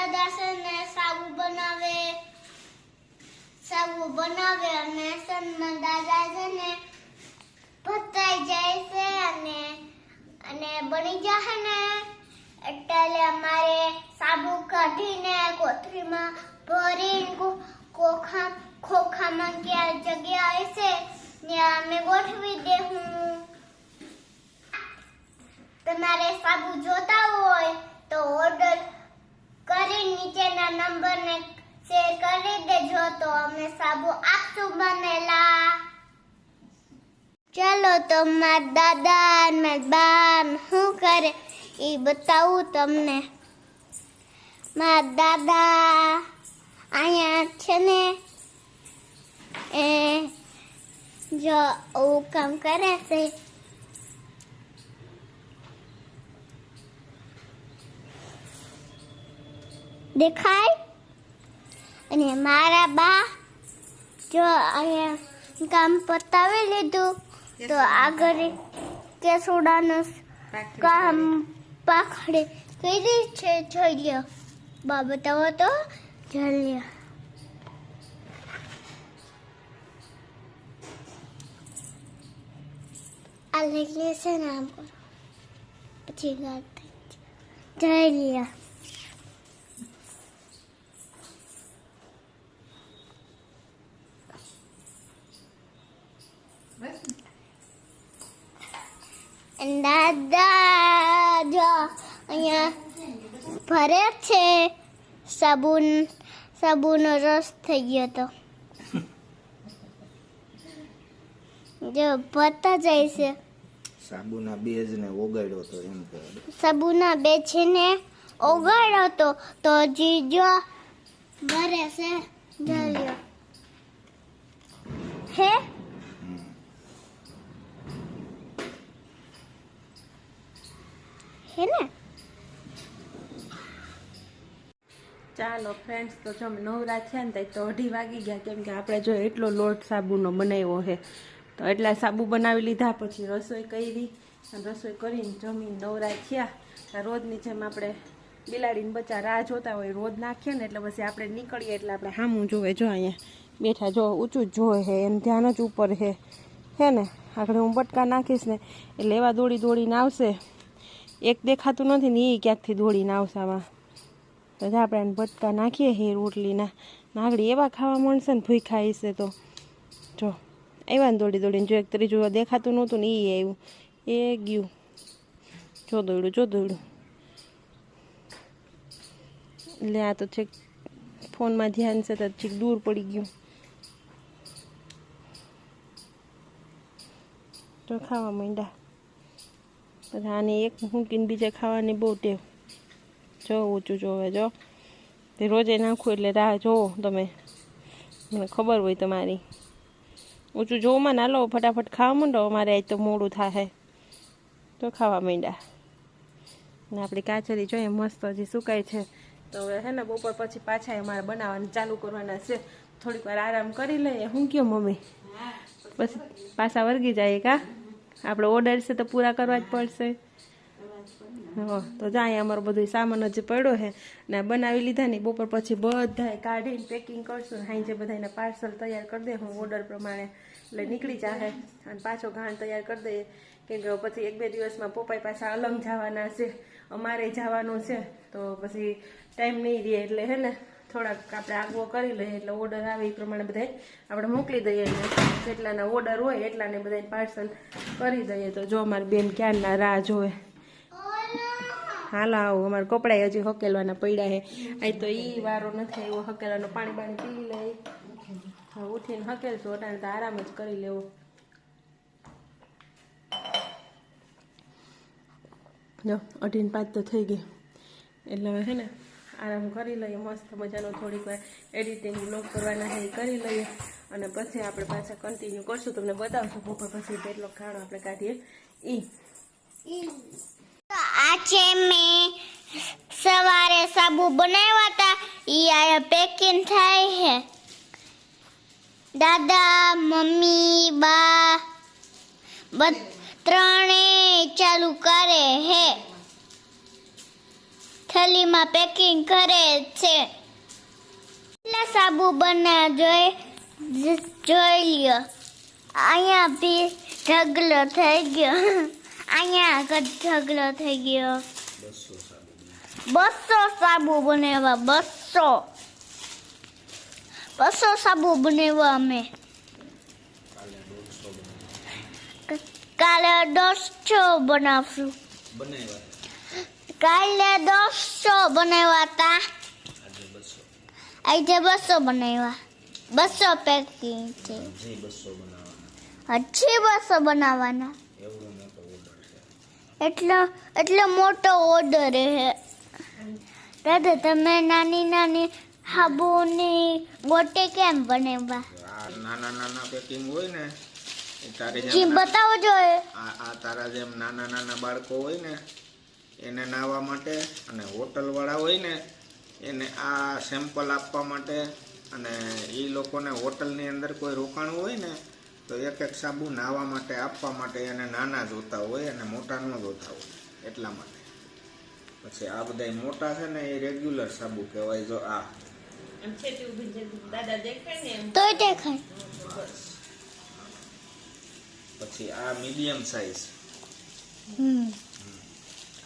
દાદા છે ને સાબુ બનાવે. સાબુ બનાવે અને સનમાં દાદા છે ને પતાઈ જાય છે અને અને બની જાય ને. એટલે અમારે સાબુ કાઢીને કોથળીમાં ભરીને ખોખા ખોખામાં ક્યાં જગ્યા હશે ત્યાં અમે ગોઠવી દેહું. તમારે સાબુ જોતા હોય તો ઓર્ડર કરી નીચેના નંબરને શેર કરી દેજો તો અમે સાબુ આપશું બનેલા. ચાલો તો મારા દાદા ને બા શું કરે એ બતાવું તમને. મારા દાદા અહીંયા છે ને, એ જો આવું કામ કરે છે. દેખાય? અને મારા બા જો અહીંયા કામ પતાવી લીધું તો આગળ કેસુડાનું કામ પાખડે કરી છે જોઈ લ્યો. બા બતાવો તો જોઈ લ્યો. આ લઈ લેશે ને આમ. કરો પછી જાય. જોઈ લ્યો. દાદા જો અહીંયા ભરે છે સાબુન સાબુનો રસ થઈ ગયો તો. જો ભરતા જાય છે. સાબુના બેઝને ઓગાડ્યો તો એમ કે સાબુના બે છે ને ઓગાડ્યો તો તો હજી જો ભરે છે. જલ્યો હે? હે ને? ચાલો ફ્રેન્ડ્સ તો જો નવરા છે ને તો અઢી વાગી ગયા કેમ કે આપણે જો એટલો લોટ સાબુનો બનાવ્યો છે. તો એટલા સાબુ બનાવી લીધા, પછી રસોઈ કરી. રસોઈ કરીને જમીન નવરા થયા રોજની જેમ આપણે બિલાડીને બચ્ચા રાહ જોતા હોય, રોજ નાખીએ ને એટલે પછી આપણે નીકળીએ એટલે આપણે સામું જોવે. જો અહીંયા બેઠા જો ઊંચું જ જોવે છે, એમ ધ્યાન જ ઉપર છે. હે ને? આગળ હું બટકા નાખીશ ને એટલે એવા દોડી દોડીને આવશે. એક દેખાતું નથી ને એ ક્યાંકથી દોડીને આવશે આમાં તો આપણે એને બટકા નાખીએ હે રોટલીના. નાગડી એવા ખાવા મળશે ને ભૂઈ ખાઈશે તો. જો, આવ્યા ને દોડી દોડીને જો એક ત્રીજું દેખાતું નહોતું ને એ આવ્યું. એ ગયું. જો દોડ્યું જો દોડ્યું. એટલે આ તો છેક ફોનમાં ધ્યાન છે તો છેક દૂર પડી ગયું. તો ખાવા માંડ્યા. પછી આને એક મૂકીને બીજે ખાવાની બહુ ટેવ. જો ઊંચું જોવે જો. તે રોજે નાખું એટલે રાહ જોવો તમે. મને ખબર હોય તમારી. ઊંચું જોવામાં ના લો ફટાફટ ખાવા માંડો. અમારે આજ તો મોડું થાય તો ખાવા માંડ્યા. ને આપણી કાચરી જોઈએ મસ્ત હજી સુકાય છે. તો હવે હે ને બપોર પછી પાછા અમારે બનાવવાનું ચાલુ કરવાના છે. થોડીક વાર આરામ કરી લઈએ. હું કયો મમ્મી? પછી પાછા વર્ગી જાય કા આપણો ઓર્ડર છે તો પૂરા કરવા જ પડશે. હા, તો જાય અમારો બધો સામાન જ પડ્યો છે. ને બનાવી લીધા ને બપોર પછી બધાય કાઢીને પેકિંગ કરશું સાંજે બધાને પાર્સલ તૈયાર કરી દે. હું ઓર્ડર પ્રમાણે એટલે નીકળી જાહે અને પાછો ઘાણ તૈયાર કરી દઈએ. કેમ કે પછી એક બે દિવસમાં પપ્પાઈ પાછા અલંગ જવાના છે. અમારે જવાનું છે. તો પછી ટાઈમ નહીં રહે એટલે હે ને થોડાક આપણે આગવો કરી લઈએ એટલે ઓર્ડર આવે એ પ્રમાણે બધાય આપણે મોકલી દઈએ જેટલાના ઓર્ડર હોય એટલાને બધાય પાર્સલ કરી દઈએ. તો જો અમારી બેન ક્યારના રાહ જોવે. હાલો આવો, અમારે કપડાં હજી હકેલવાના પડ્યા છે અહીં તો એ વારો નથી આવ્યો હકેલવાનો પાણી પાણી પી લે. ઉઠીને હકેલશું, અટાણે તો આરામ જ કરી લેવો. જો, અઢીને પાંચ તો થઈ ગઈ. એટલે હવે છે ને આરામ કરી લઈએ, મસ્ત મજાનો થોડીક વાર એડિટિંગ બ્લોગ કરવાના છે, એ કરી લઈએ. અને પછી આપણે પાછા કન્ટિન્યુ કરશું. તમને બતાવશું. બપોર પછી કેટલો ખાણો આપણે કાઢીએ. ઈ. આ છે મેં સવારે સાબુ બનાવ્યા હતા ઈ આ પેકિંગ થાય છે. દાદા, મમ્મી, બા ત્રણે ચાલુ કરે હે થેલીમાં પેકિંગ કરે છે. કેટલા સાબુ બને જોઈ જોઈ લ્યો. અહીંયા બી ઢગલો થઈ ગયો. અહીંયા ઢગલો થઈ ગયો. બસો સાબુ બનાવ્યા બસો બસો. સાબુ બનાવ્યા અમે. કાલે દોઢસો બનાવશું. બનાવ્યા. કાલે દોઢસો બનાવ્યા હતા આજે બસો આજે બસો બનાવ્યા બસો પેકિંગ છે હજી બસો બનાવવાના હજી બસો બનાવવાના એવડો મોટો ઓર્ડર છે એટલો એટલો મોટો ઓર્ડર હે દાદા તમે નાની નાની હાબુની ગોટી કેમ બનાવ્યા આ નાના નાના પેકિંગ હોય ને એ તારી જી જેમ બતાવો જોઈએ આ આ તારા જેમ નાના નાના બાળકો હોય ને એને નાહવા માટે અને હોટલવાળા હોય ને એને આ સેમ્પલ આપવા માટે અને એ લોકોને હોટલની અંદર કોઈ રોકાણ હોય ને તો એક એક સાબુ નાહવા માટે આપવા માટે એને નાના જોતા હોય અને મોટા ન જોતા હોય એટલા માટે. પછી આ બધા મોટા છે ને એ રેગ્યુલર સાબુ કહેવાય જો આ. દાદા દેખાય ને એમ? તોય દેખાય. પછી આ મીડિયમ સાઇઝ હમ.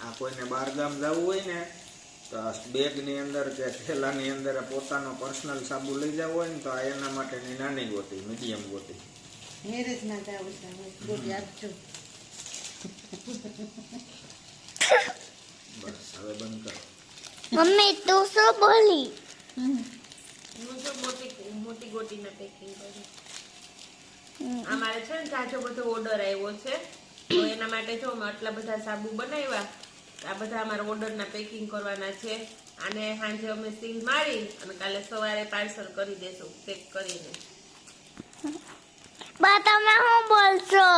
આ કોઈને બહારગામ જવું હોય ને તો બેગની અંદર કે થેલાની અંદર પોતાનો પર્સનલ સાબુ લઈ જવો હોય ને તો આ એના માટેની નાની ગોટી મીડિયમ ગોટી મેરેજમાં જાવ છે ગોળી આપજો બસ હવે બંધ કરો. મમ્મી તું શું બોલી? હું તો મોટી મોટી ગોટીના પેકિંગ કરું. અમારે છે ને કાચો બધો ઓર્ડર આવ્યો છે તો એના માટે જો આટલા બધા સાબુ બનાવ્યા આ બધા અમારા ઓર્ડરના પેકિંગ કરવાના છે. અને સાંજે અમે સીલ મારી અને કાલે સવારે પાર્સલ કરી દેશું પેક કરીને. બા તમે શું બોલશો?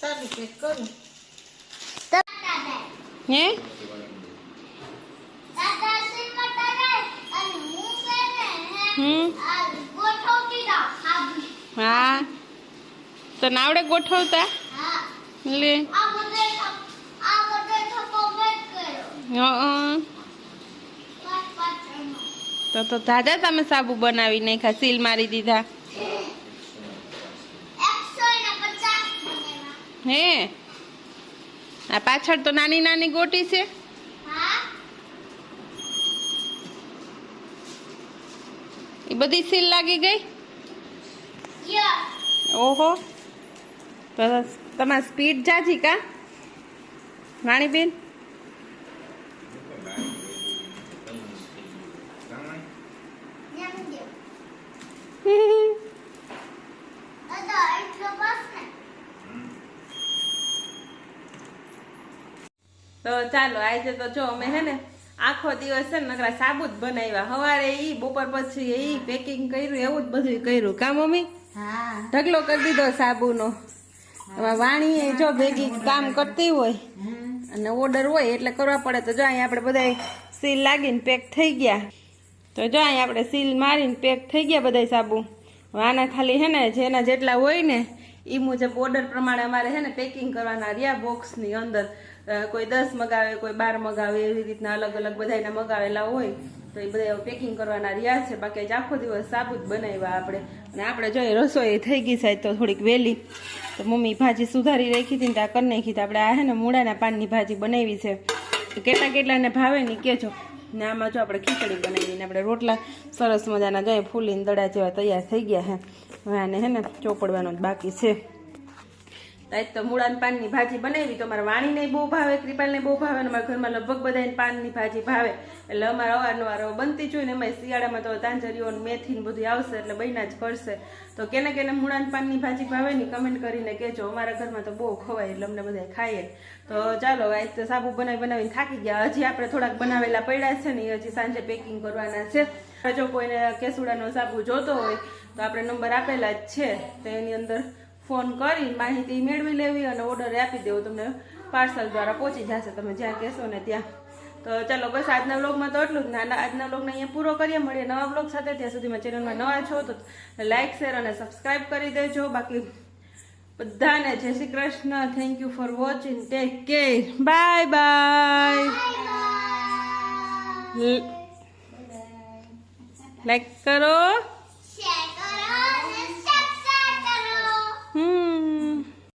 સારું પેક કરું. હે? હે હમ? હા. તો નાવડે ગોઠવતા? લે હં. તો તો દાદા, તમે સાબુ બનાવી નાખ્યા, સીલ મારી દીધા. હે? આ પાછળ તો નાની નાની ગોટી છે. એ બધી સીલ લાગી ગઈ? ઓહો. તો તમારી સ્પીડ જાજી કા, વાણીબેન? તો ચાલો આજે તો જો અમે હે ને આખો દિવસ છે ને નકરા સાબુ જ બનાવ્યા. સવારે ઈ બપોર પછી ઈ પેકિંગ કર્યું એવું જ બધું કર્યું. કા મમ્મી? ઢગલો કરી દીધો સાબુનો. વાણીએ જો ભેગી કામ કરતી હોય અને ઓર્ડર હોય એટલે કરવા પડે. તો જો અહીંયા આપણે બધા સીલ લાગીને પેક થઈ ગયા. તો જો અહીંયા આપણે સીલ મારીને પેક થઈ ગયા બધા સાબુ. આના ખાલી હે ને જેના જેટલા હોય ને એ મુજબ ઓર્ડર પ્રમાણે અમારે હે ને પેકિંગ કરવાના રહ્યા બોક્સની અંદર. કોઈ દસ મગાવે, કોઈ બાર મગાવે, એવી રીતના અલગ અલગ બધાના મગાવેલા હોય, તો એ બધા પેકિંગ કરવાના રહ્યા છે. બાકી આખો દિવસ સાબુ બનાવ્યા આપણે. અને આપણે જોઈએ રસોઈ થઈ ગઈ સાહેબ તો થોડીક વહેલી. તો મમ્મી ભાજી સુધારી રાખી હતી ને ત્યાં કરી નાખી આપણે આ હે ને મૂળાના પાનની ભાજી બનાવી છે. કેટલા કેટલાને ભાવે ને કહેજો. ને આમાં જો આપણે ખીચડી બનાવીને આપણે રોટલા સરસ મજાના જાય ફૂલીને દડા જેવા તૈયાર થઈ ગયા હે હવે આને હે ને ચોપડવાનો જ બાકી છે. આજ તો મૂળાની પાનની ભાજી બનાવી, તો મારા વાણીને બહુ ભાવે, કૃપાલને બહુ ભાવે, અને મારા ઘરમાં લગભગ બધાને પાનની ભાજી ભાવે. એટલે અમારે અવારનવાર બનતી જ હોય ને એમાં શિયાળામાં તો તાંજરીઓ મેથી ને બધું આવશે, એટલે બૈના જ કરશે તો કેને કેને મૂળાની પાનની ભાજી ભાવે ને, કમેન્ટ કરીને કહેજો. અમારા ઘરમાં તો બહુ ખવાય, એટલે અમને બધા ખાઈએ. તો ચાલો આજ તો સાબુ બનાવી બનાવીને થાકી ગયા. હજી આપણે થોડાક બનાવેલા પડ્યા છે ને, એ હજી સાંજે પેકિંગ કરવાના છે. જો કોઈને કેસુડાનો સાબુ જોતો હોય, તો આપણે નંબર આપેલા જ છે. તો એની અંદર ફોન કરી માહિતી મેળવી લેવી અને ઓર્ડર આપી દેવો. તમને પાર્સલ દ્વારા પહોંચી જશે. તમે જ્યાં કહેશો ને ત્યાં. તો ચાલો બસ આજના બ્લોગમાં તો એટલું જ. નાના આજના બ્લોગને અહીંયા પૂરો કરીએ. મળીએ નવા બ્લોગ સાથે. ત્યાં સુધીમાં ચેનલમાં નવા છો તો લાઇક શેર અને સબસ્ક્રાઇબ કરી દેજો. બાકી બધાને જય Shri Krishna. Thank you for watching take care bye bye like કરો. શેર